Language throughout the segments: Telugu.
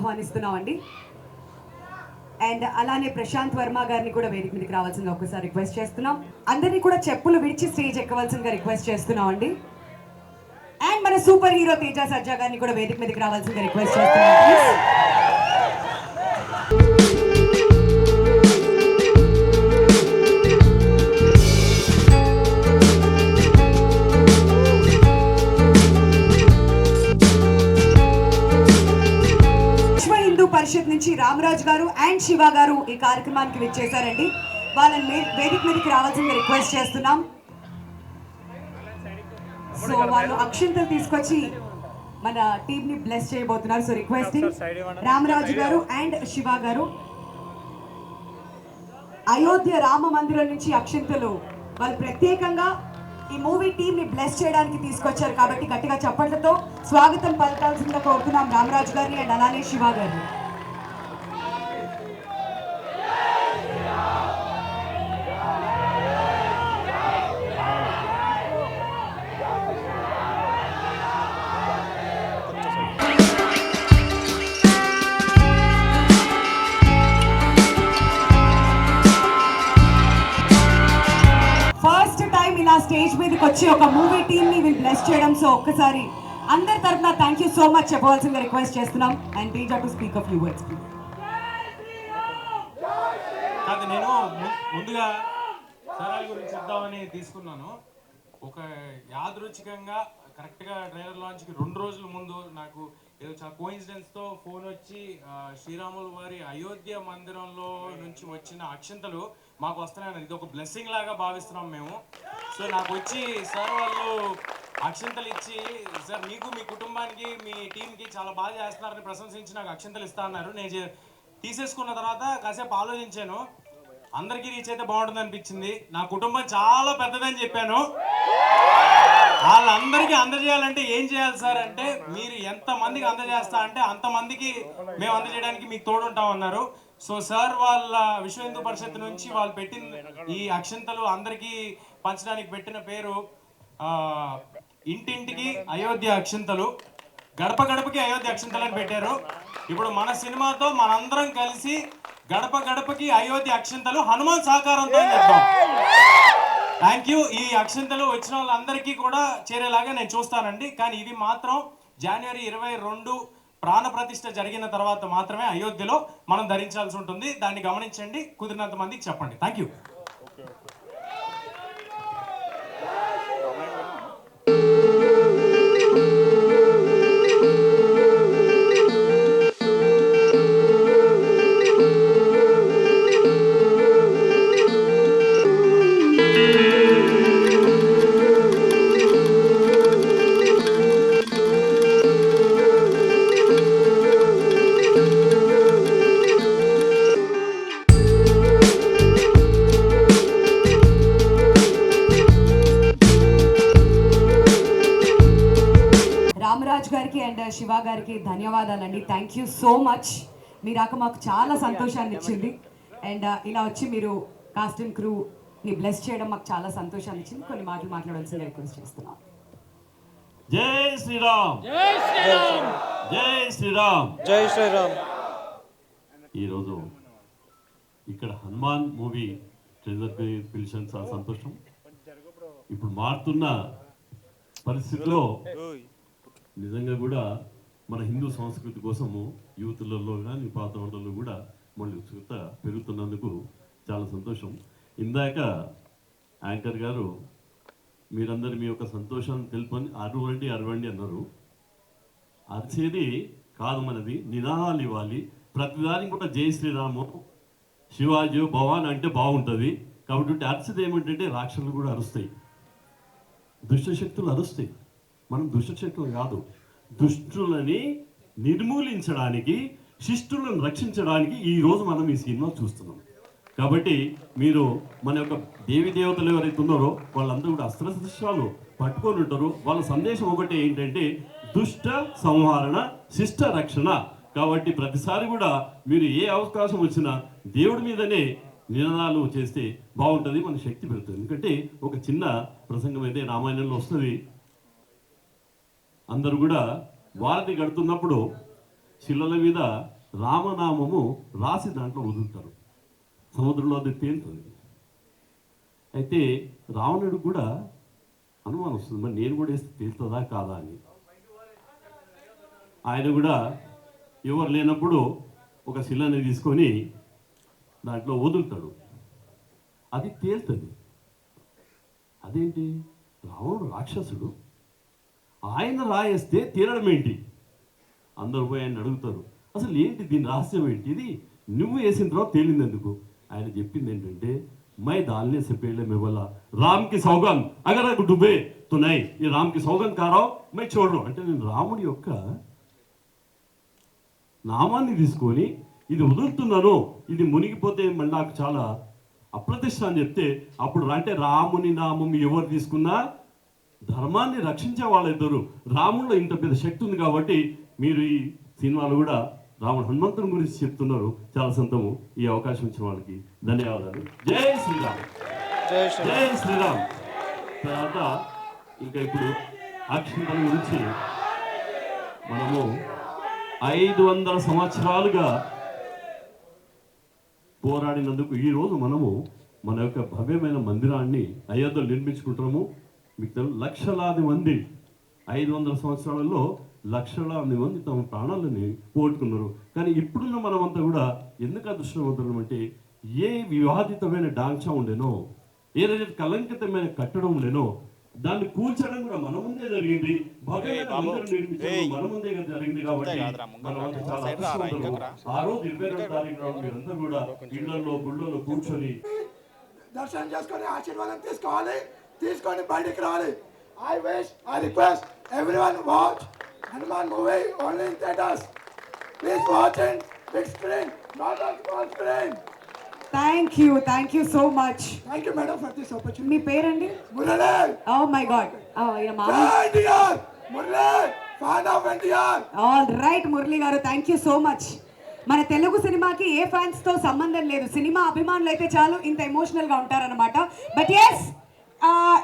ఆహ్వానిస్తున్నామండి. అండ్ అలానే ప్రశాంత్ వర్మ గారిని కూడా వేదిక మీదకి రావాల్సిందిగా ఒకసారి రిక్వెస్ట్ చేస్తున్నాం. అందరినీ కూడా చెప్పులు విడిచి స్టేజ్ ఎక్కవలసిందిగా రిక్వెస్ట్ చేస్తున్నాం అండి అండ్ మన సూపర్ హీరో తేజ సజ్జా గారిని కూడా వేదిక మీదకి రావాల్సిందిగా రిక్వెస్ట్ చేస్తున్నాం. నుంచి గారు అండ్ శివ గారు ఈ కార్యక్రమానికి విచ్చేశారండి. వాళ్ళని వేదిక మీదకి రావాల్సింది రిక్వెస్ట్ చేస్తున్నాం. సో వాళ్ళు అక్షంతలు తీసుకొచ్చి మన టీమ్ని బ్లెస్ చేయబోతున్నారు. సో రిక్వెస్టింగ్ రామరాజు గారు అండ్ శివ గారు. అయోధ్య రామ మందిరం నుంచి అక్షంతలు వాళ్ళు ప్రత్యేకంగా ఈ మూవీ టీమ్ని బ్లెస్ చేయడానికి తీసుకొచ్చారు కాబట్టి గట్టిగా చప్పట్లతో స్వాగతం పలకాల్సిందిగా కోరుతున్నాం రామరాజు గారిని అండ్ అలానే శివ గారిని. స్టేజ్ మీదకి వచ్చి ఒక మూవీ టీమ్ని బ్లెస్ చేయడం. సో ఒక్కసారి అందరి తరఫున థ్యాంక్ యూ సో మచ్ చెప్పవలసిందిగా రిక్వెస్ట్ చేస్తున్నాం. And teaser to speak of you words కాదు నేను ముందుగా సరాల గురించి చెప్దామని తీసుకున్నాను. ఒక యాదృచ్ఛికంగా కరెక్ట్గా ట్రైలర్ లాంచ్కి రెండు రోజుల ముందు నాకు ఏదో చాలా కోయిన్సిడెన్స్తో ఫోన్ వచ్చి శ్రీరాములు శ్రీరాముల వారి అయోధ్య మందిరంలో నుంచి వచ్చిన అక్షంతలు మాకు వస్తున్నాయని ఇది ఒక బ్లెస్సింగ్ లాగా భావిస్తున్నాం మేము. సో నాకు వచ్చి సార్ వాళ్ళు అక్షంతలు ఇచ్చి సార్ మీకు మీ కుటుంబానికి మీ టీంకి చాలా బాగా చేస్తున్నారని ప్రశంసించి నాకు అక్షంతలు ఇస్తా అన్నారు. నేను తీసేసుకున్న తర్వాత కాసేపు ఆలోచించాను. అందరికీ రీచ్ అయితే బాగుంటుంది అనిపించింది. నా కుటుంబం చాలా పెద్దదని చెప్పాను. వాళ్ళందరికీ అందజేయాలంటే ఏం చేయాలి సార్ అంటే మీరు ఎంత మందికి అందజేస్తా అంటే అంతమందికి మేము అందజేయడానికి మీకు తోడుంటాం అన్నారు సో సార్ వాళ్ళ విశ్వ హిందూ పరిషత్ నుంచి వాళ్ళు పెట్టిన ఈ అక్షంతలు అందరికీ పంచడానికి పెట్టిన పేరు ఇంటింటికి అయోధ్య అక్షంతలు గడప గడపకి అయోధ్య అక్షంతలు అని పెట్టారు. ఇప్పుడు మన సినిమాతో మనందరం కలిసి గడప గడపకి అయోధ్య అక్షంతలు హనుమాన్ సహకారంతో చేద్దాం థ్యాంక్ యూ ఈ అక్షంతలు వచ్చిన వాళ్ళందరికీ కూడా చేరేలాగా నేను చూస్తానండి. కానీ ఇది మాత్రం జనవరి ఇరవై రెండు ప్రాణప్రతిష్ఠ జరిగిన తర్వాత మాత్రమే అయోధ్యలో మనం ధరించాల్సి ఉంటుంది. దాన్ని గమనించండి. కుదిరినంత మందికి చెప్పండి. థ్యాంక్ యూ గారికి అండ్ శివ గారికి ధన్యవాదాలండి. థ్యాంక్ యూ సో మచ్ మీ రాక మాకు చాలా సంతోషాన్ని ఇచ్చింది. అండ్ ఇలా వచ్చి మీరు కాస్ట్ అండ్ క్రూ ని బ్లెస్ చేయడం మాకు చాలా సంతోషాన్ని ఇచ్చింది. కొన్ని మాటలు మాట్లాడాల్సిందిగా రిక్వెస్ట్ చేస్తున్నాం. జై శ్రీరామ్. జై శ్రీరామ్. జై శ్రీరామ్. జై శ్రీరామ్. ఈరోజు ఇక్కడ హనుమాన్ మూవీ ట్రెజర్కి పిలిచిన చాలా సంతోషం. ఇప్పుడు మారుతున్న పరిస్థితిలో నిజంగా కూడా మన హిందూ సంస్కృతి కోసము యూత్లలో కానీ పాత వాళ్ళలో కూడా మళ్ళీ ఉత్సుకత పెరుగుతున్నందుకు చాలా సంతోషం. ఇందాక యాంకర్ గారు మీరందరు మీ యొక్క సంతోషాన్ని తెలుపని అరవండి అరవండి అన్నారు. అరిచేది కాదు మనది నినాదాలు ఇవ్వాలి. ప్రతిదానికి కూడా జై శ్రీరాము శివాజీ భవాన్ అంటే బాగుంటుంది. కాబట్టి అరిచేది ఏమిటంటే రాక్షసులు కూడా అరుస్తాయి. దుష్టశక్తులు అరుస్తాయి. మనం దుష్టశక్తులు కాదు. దుష్టులని నిర్మూలించడానికి శిష్టులను రక్షించడానికి ఈ రోజు మనం ఈ సినిమా చూస్తున్నాం. కాబట్టి మీరు మన యొక్క దేవి దేవతలు ఎవరైతే ఉన్నారో వాళ్ళందరూ కూడా అస్త్రశస్త్రాలు పట్టుకొని ఉంటారు. వాళ్ళ సందేశం ఒకటి ఏంటంటే దుష్ట సంహరణ శిష్ట రక్షణ. కాబట్టి ప్రతిసారి కూడా మీరు ఏ అవకాశం వచ్చినా దేవుడి మీదనే నినాదాలు చేస్తే బాగుంటుంది మన శక్తి పెరుగుతుంది. ఎందుకంటే ఒక చిన్న ప్రసంగం అయితే రామాయణంలో వస్తుంది. అందరూ కూడా వారిని కడుతున్నప్పుడు శిలల మీద రామనామము రాసి దాంట్లో వదులుతారు. సముద్రంలో అది తేలుతుంది. అయితే రావణుడు కూడా అనుమానం వస్తుంది. మరి నేను కూడా వేస్తే తేలుతుందా కాదా అని. ఆయన కూడా ఎవరు లేనప్పుడు ఒక శిలని తీసుకొని దాంట్లో వదులుతాడు. అది తేలుతుంది. అదేంటి? రావణుడు రాక్షసుడు. ఆయన రాయేస్తే తేలడం ఏంటి అందరూ పోయి ఆయన అడుగుతారు అసలు ఏంటి దీని రహస్యం ఏంటి ఇది నువ్వు వేసిన తర్వాత తేలింది ఎందుకు ఆయన చెప్పింది ఏంటంటే మై దాల్నే से पहले मैं बोला రామ్ కి సౌగన్ అగర్ నాకు డుబే తో నై ఈ రామ్ కి సౌగన్ కారావు మై చూడరు అంటే నేను రాముడి యొక్క నామాన్ని తీసుకొని ఇది వదులుతున్నాను ఇది మునిగిపోతే మళ్ళీ నాకు చాలా అప్రతిష్ట అని చెప్తే అప్పుడు అంటే రాముని నామం ఎవరు తీసుకున్నా ధర్మాన్ని రక్షించే వాళ్ళిద్దరు రాముల్లో ఇంత పెద్ద శక్తి ఉంది కాబట్టి మీరు ఈ సినిమాలు కూడా రాముడు హనుమంతుని గురించి చెప్తున్నారు. చాలా సంతము ఈ అవకాశం ఇచ్చిన వాళ్ళకి ధన్యవాదాలు. జై శ్రీరామ్. జై శ్రీరామ్. తర్వాత ఇంకా ఇప్పుడు అక్షంతల గురించి మనము ఐదు వందల సంవత్సరాలుగా పోరాడినందుకు ఈ రోజు మనము మన యొక్క భవ్యమైన మందిరాన్ని అయోధ్యలో నిర్మించుకుంటున్నాము. మీకు తెలుసు లక్షలాది మంది ఐదు వందల సంవత్సరాలలో లక్షలాది మంది తమ ప్రాణాలని పోగొట్టుకున్నారు. కానీ ఇప్పుడున్న మనమంతా కూడా ఎందుకు అదృష్టవంతులం అంటే ఏ వివాదితమైన డాంచా ఉండేనో ఏదైతే కలంకితమైన కట్టడం లేనో దాన్ని కూల్చడం కూడా మన ముందే జరిగింది. మన ముందే జరిగింది కాబట్టి. ఆ రోజు ఇరవై రెండు తారీఖు మీరంతా కూడా ఇళ్ళలో గుళ్ళలో కూర్చొని దర్శనం చేసుకొని ఆశీర్వాదం తీసుకోవాలి. తీసుకొని బయటికి రావాలి. I wish I request everyone watch Hanuman movie only in theatres please watch in big screen not on small screen thank you thank you so much thank you madam for this opportunity మీ పేరండి? మురళీ ఓ మై గాడ్ ఈయన మామ. జై NTR Murali fan of NTR all right Murali గారు థ్యాంక్ యూ సో మచ్ మన తెలుగు సినిమాకి ఏ ఫ్యాన్స్తో సంబంధం లేదు. సినిమా అభిమానులు అయితే చాలు ఇంత ఎమోషనల్గా ఉంటారన్నమాట. బట్ ఎస్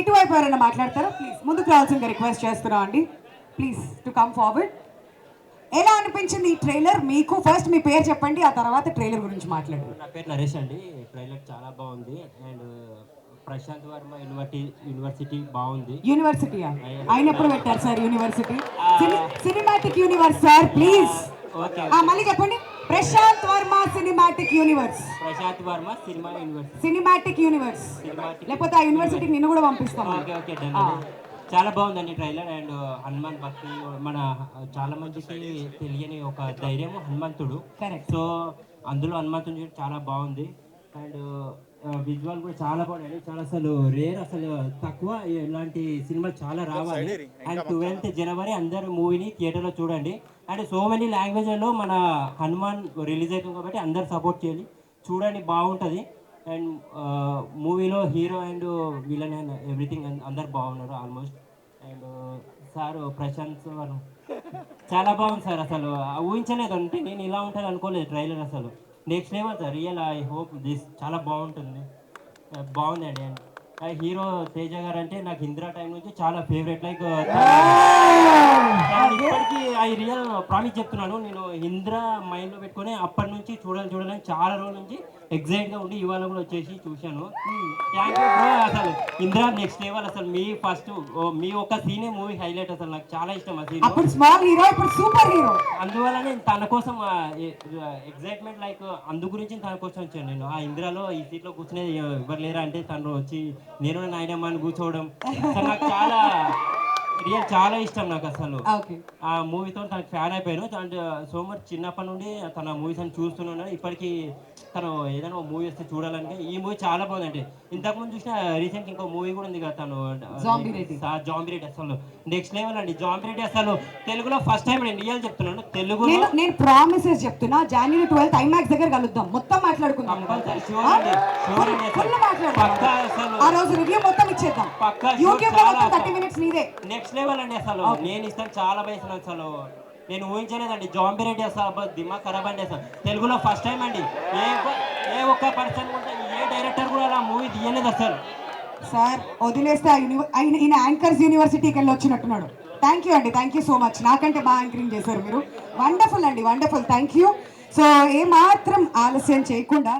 ఇటువైపు ఎవరైనా మాట్లాడతారా? ప్లీజ్ ముందుకు రావాల్సిందిగా రిక్వెస్ట్ చేస్తున్నాం అండి. ప్లీజ్ టు కమ్ ఫార్వర్డ్ ఎలా అనిపించింది ఈ ట్రైలర్ మీకు ఫస్ట్ మీ పేరు చెప్పండి ఆ తర్వాత ట్రైలర్ గురించి మాట్లాడండి. నా పేరు నరేష్ అండి. ట్రైలర్ చాలా బాగుంది. And Prashanth Varma university university బాగుంది. యూనివర్సిటీ ఆయన ఎప్పుడు పెట్టారు sir university cinematic universe sir please okay. మళ్ళీ చెప్పండి. Prashanth Varma cinematic universe. Prashanth Varma cinema university cinematic universe. లేకపోతే ఆ యూనివర్సిటీకి నిన్ను కూడా పంపిస్తాం. ఓకే ఓకే చాలా బాగుందండి ట్రైలర్ అండ్ హనుమాన్ భక్తి మన చాలా మందికి తెలియని ఒక ధైర్యం హనుమంతుడు. సో అందులో హనుమంతుడు చాలా బాగుంది. అండ్ విజువల్ కూడా చాలా బాగుంది చాలా అసలు రేర్ అసలు తక్కువ ఇలాంటి సినిమాలు చాలా రావాలి. అండ్ ట్వెల్త్ జనవరి అందరు మూవీని థియేటర్లో చూడండి. అండ్ సో మెనీ లాంగ్వేజ్లలో మన హనుమాన్ రిలీజ్ అవుతుంది కాబట్టి అందరు సపోర్ట్ చేయాలి. చూడండి బాగుంటుంది. అండ్ మూవీలో hero and villain and everything అందరు బాగున్నారు ఆల్మోస్ట్ అండ్ సార్ ప్రశాంత్ చాలా బాగుంది సార్ అసలు. ఊహించలేదు అంటే నేను ఇలా ఉంటుంది అనుకోలేదు ట్రైలర్ అసలు. Next level sir real I hope this చాలా బాగుంటుంది. బాగుందండి. అండ్ హీరో తేజ గారు అంటే నాకు ఇందిరా టైం నుంచి చాలా ఫేవరెట్. లైక్ ఇప్పటికీ ఐ రియల్ ప్రామిస్ చెప్తున్నాను. నేను ఇందిరా మైండ్లో పెట్టుకొని అప్పటి నుంచి చూడాలి చూడాలని చాలా రోజుల నుంచి ఎగ్జైట్గా ఉండి ఇవాళ కూడా వచ్చేసి చూశాను. థ్యాంక్ యూ బ్రో అసలు ఇందిరా నెక్స్ట్ లెవెల్ అసలు మీ ఫస్ట్ మీ ఒక సీనే మూవీ హైలైట్ అసలు నాకు చాలా ఇష్టం ఆ సీన్ అప్పుడు స్మాల్ హీరో ఇప్పుడు సూపర్ హీరో అందువల్లనే తన కోసం ఎగ్జైట్మెంట్ లైక్ అందు గురించి తన కోసం వచ్చాను నేను. ఆ ఇందిరాలో ఈ సీట్లో కూర్చునే ఎవరు లేరా అంటే తను వచ్చి నేను నాయనమ్మ అని కూర్చోవడం. నాకు చాలా రియల్ చాలా ఇష్టం నాకు అసలు. ఆ మూవీతో తనకు ఫ్యాన్ అయిపోయాను. అండ్ సో మచ్ చిన్నప్పటి నుండి తన మూవీస్ అని చూస్తున్నాను. ఇప్పటికీ తను ఏదైనా మూవీ వస్తే చూడాలంటే ఈ మూవీ చాలా బాగుందండి. ఇంతకుముందు చూసిన రీసెంట్ ఇంకో మూవీ కూడా ఉంది కదా తను. జాంబీ రెడ్డి. అసలు. నెక్స్ట్ లెవెల్ అండి. జాంబీ రెడ్డి అసలు తెలుగులో ఫస్ట్ టైం నేను రియల్ చెప్తున్నాను. తెలుగులో నేను ప్రామిసెస్ చెప్తున్నా. జనవరి ట్వెల్త్ ఐమాక్స్ దగ్గర కలుద్దాం. మొత్తం మాట్లాడుకుందాం. ఆ? రోజు రివ్యూ మొత్తం ఇచ్చేద్దాం. పక్కా sure యూట్యూబ్లో చాలా మొత్తం థర్టీ మినిట్స్ నీదే నెక్స్ట్ లెవెల్ అండి అసలు. నేను ఇస్తాను చాలా వయసు అసలు. నేను ఊహించలేదండి. జాంబిరెడ్డి అసలు అబ్బా దిమాగ్ ఖరాబ్ అండి అసలు. తెలుగులో ఫస్ట్ టైం అండి. ఏ ఏ ఒక్క పర్సన్ కూడా ఏ డైరెక్టర్ కూడా అలా మూవీ తీయలేదు అసలు. సార్ వదిలేస్తే ఈయన యాంకర్స్ యూనివర్సిటీకి వెళ్ళి వచ్చినట్టున్నాడు. థ్యాంక్ యూ అండి. థ్యాంక్ యూ సో మచ్ నాకంటే బాగా యాంకరింగ్ చేశారు మీరు. వండర్ఫుల్ అండి. వండర్ఫుల్ థ్యాంక్ యూ సో ఏ మాత్రం ఆలస్యం చేయకుండా